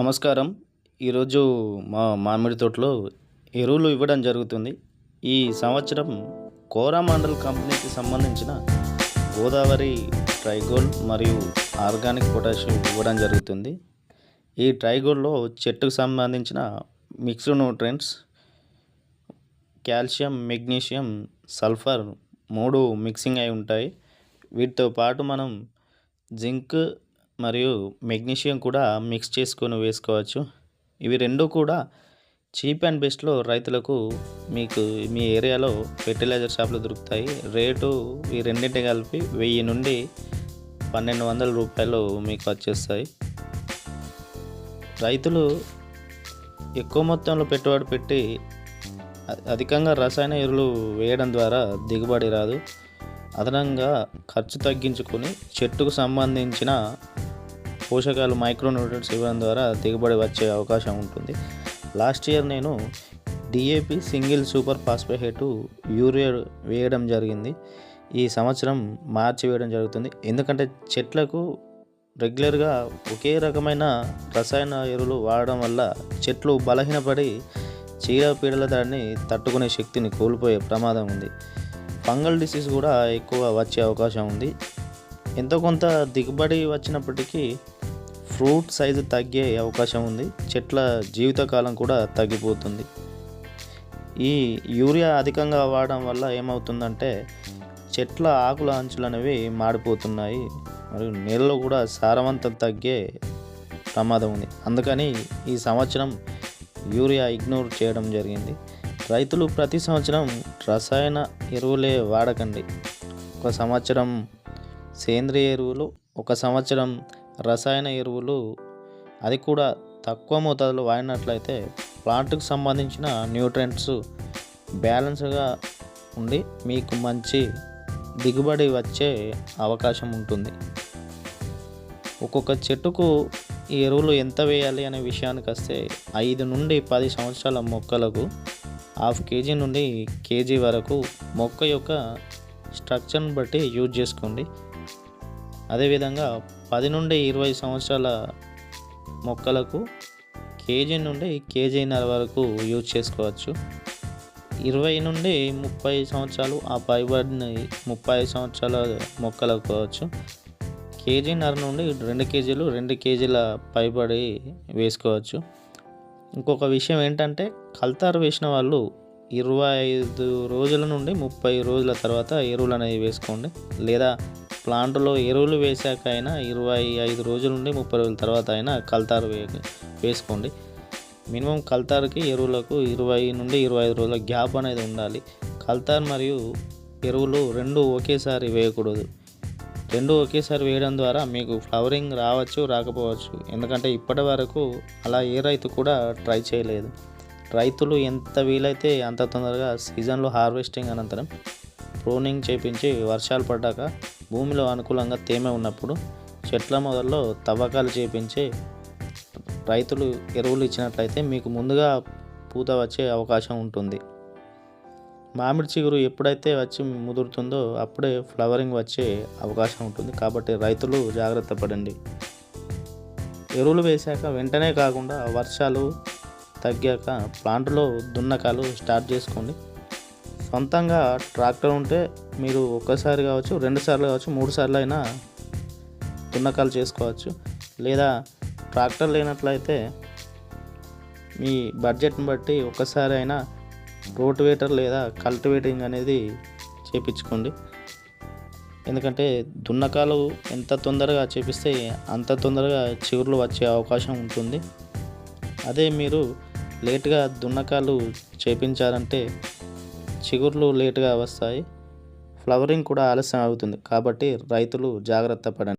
నమస్కారం. ఈరోజు మా మామిడి తోటలో ఎరువులు ఇవ్వడం జరుగుతుంది. ఈ సంవత్సరం కోరామండల్ కంపెనీకి సంబంధించిన గోదావరి ట్రైగోల్డ్ మరియు ఆర్గానిక్ పొటాషియం ఇవ్వడం జరుగుతుంది. ఈ ట్రైగోల్డ్లో చెట్టుకు సంబంధించిన mixed nutrients calcium magnesium sulphur మూడు మిక్సింగ్ అయి ఉంటాయి. వీటితో పాటు మనం జింక్ మరియు మెగ్నీషియం కూడా మిక్స్ చేసుకొని వేసుకోవచ్చు. ఇవి రెండు కూడా చీప్ అండ్ బెస్ట్లో రైతులకు మీకు మీ ఏరియాలో ఫెర్టిలైజర్ షాపులు దొరుకుతాయి. రేటు ఈ రెండింటి కలిపి వెయ్యి నుండి పన్నెండు వందల రూపాయలు మీకు వచ్చేస్తాయి. రైతులు ఎక్కువ మొత్తంలో పెట్టుబడి పెట్టి అధికంగా రసాయన ఎరువులు వేయడం ద్వారా దిగుబడి రాదు. అదనంగా ఖర్చు తగ్గించుకొని చెట్టుకు సంబంధించిన పోషకాలు మైక్రోన్యూట్రియన్స్ ఇవ్వడం ద్వారా దిగుబడి వచ్చే అవకాశం ఉంటుంది. లాస్ట్ ఇయర్ నేను DAP single super phosphate urea వేయడం జరిగింది. ఈ సంవత్సరం మార్చి వేయడం జరుగుతుంది. ఎందుకంటే చెట్లకు రెగ్యులర్గా ఒకే రకమైన రసాయన ఎరువులు వాడడం వల్ల చెట్లు బలహీనపడి చీడపీడల దాన్ని తట్టుకునే శక్తిని కోల్పోయే ప్రమాదం ఉంది. ఫంగల్ డిసీజ్ కూడా ఎక్కువ వచ్చే అవకాశం ఉంది. ఎంతో కొంత దిగుబడి వచ్చినప్పటికీ ఫ్రూట్ సైజు తగ్గే అవకాశం ఉంది. చెట్ల జీవితకాలం కూడా తగ్గిపోతుంది. ఈ యూరియా అధికంగా వాడడం వల్ల ఏమవుతుందంటే చెట్ల ఆకుల అంచులు అనేవి మాడిపోతున్నాయి. మరియు నీళ్ళలో కూడా సారవంతం తగ్గే ప్రమాదం ఉంది. అందుకని ఈ సంవత్సరం యూరియా ఇగ్నోర్ చేయడం జరిగింది. రైతులు ప్రతి సంవత్సరం రసాయన ఎరువులే వాడకండి. ఒక సంవత్సరం సేంద్రియ ఎరువులు ఒక సంవత్సరం రసాయన ఎరువులు అది కూడా తక్కువ మోతాదులో వాడినట్లయితే ప్లాంట్కి సంబంధించిన న్యూట్రియంట్స్ బ్యాలెన్స్గా ఉండి మీకు మంచి దిగుబడి వచ్చే అవకాశం ఉంటుంది. ఒక్కొక్క చెట్టుకు ఈ ఎరువులు ఎంత వేయాలి అనే విషయానికి వస్తే ఐదు నుండి పది సంవత్సరాల మొక్కలకు హాఫ్ కేజీ నుండి కేజీ వరకు మొక్క యొక్క స్ట్రక్చర్ని బట్టి యూజ్ చేసుకోండి. అదేవిధంగా పది నుండి ఇరవై సంవత్సరాల మొక్కలకు కేజీ నుండి కేజీన్నర వరకు యూజ్ చేసుకోవచ్చు. ఇరవై నుండి ముప్పై సంవత్సరాలు ఆ పైబడిన ముప్పై సంవత్సరాల మొక్కలకు కావచ్చు కేజీన్నర నుండి రెండు కేజీలు రెండు కేజీల పైబడి వేసుకోవచ్చు. ఇంకొక విషయం ఏంటంటే కల్తారు వేసిన వాళ్ళు ఇరవై ఐదు రోజుల నుండి ముప్పై రోజుల తర్వాత ఎరువులు అనేవి వేసుకోండి. లేదా ప్లాంట్లో ఎరువులు వేసాక అయినా ఇరవై ఐదు రోజుల నుండి ముప్పై రోజుల తర్వాత అయినా కల్తారు వే వేసుకోండి. మినిమం కల్తార్కి ఎరువులకు ఇరవై నుండి ఇరవై ఐదు రోజుల గ్యాప్ అనేది ఉండాలి. కల్తార్ మరియు ఎరువులు రెండు ఒకేసారి వేయకూడదు. రెండు ఒకేసారి వేయడం ద్వారా మీకు ఫ్లవరింగ్ రావచ్చు రాకపోవచ్చు. ఎందుకంటే ఇప్పటి వరకు అలా ఏ రైతు కూడా ట్రై చేయలేదు. రైతులు ఎంత వీలైతే అంత తొందరగా సీజన్లో హార్వెస్టింగ్ అనంతరం ప్రోనింగ్ చేపించి వర్షాలు పడ్డాక భూమిలో అనుకూలంగా తేమ ఉన్నప్పుడు చెట్ల మొదల్లో తవ్వకాలు చేపించి రైతులు ఎరువులు ఇచ్చినట్లయితే మీకు ముందుగా పూత వచ్చే అవకాశం ఉంటుంది. మామిడి చిగురు ఎప్పుడైతే వచ్చి ముదురుతుందో అప్పుడే ఫ్లవరింగ్ వచ్చే అవకాశం ఉంటుంది. కాబట్టి రైతులు జాగ్రత్త పడండి. ఎరువులు వేశాక వెంటనే కాకుండా వర్షాలు తగ్గాక ప్లాంట్లో దున్నకాలు స్టార్ట్ చేసుకోండి. సొంతంగా ట్రాక్టర్ ఉంటే మీరు ఒక్కసారి కావచ్చు రెండు సార్లు కావచ్చు మూడు సార్లు అయినా దున్నకాలు చేసుకోవచ్చు. లేదా ట్రాక్టర్ లేనట్లయితే మీ బడ్జెట్ని బట్టి ఒక్కసారి అయినా రోటివేటర్ లేదా కల్టివేటింగ్ అనేది చేపించుకోండి. ఎందుకంటే దున్నకాలు ఎంత తొందరగా చేపిస్తే అంత తొందరగా చిగుర్లు వచ్చే అవకాశం ఉంటుంది. అదే మీరు లేట్గా దున్నకాలు చేపించారంటే చిగుర్లు లేట్గా వస్తాయి. ఫ్లవరింగ్ కూడా ఆలస్యం అవుతుంది. కాబట్టి రైతులు జాగ్రత్త పడండి.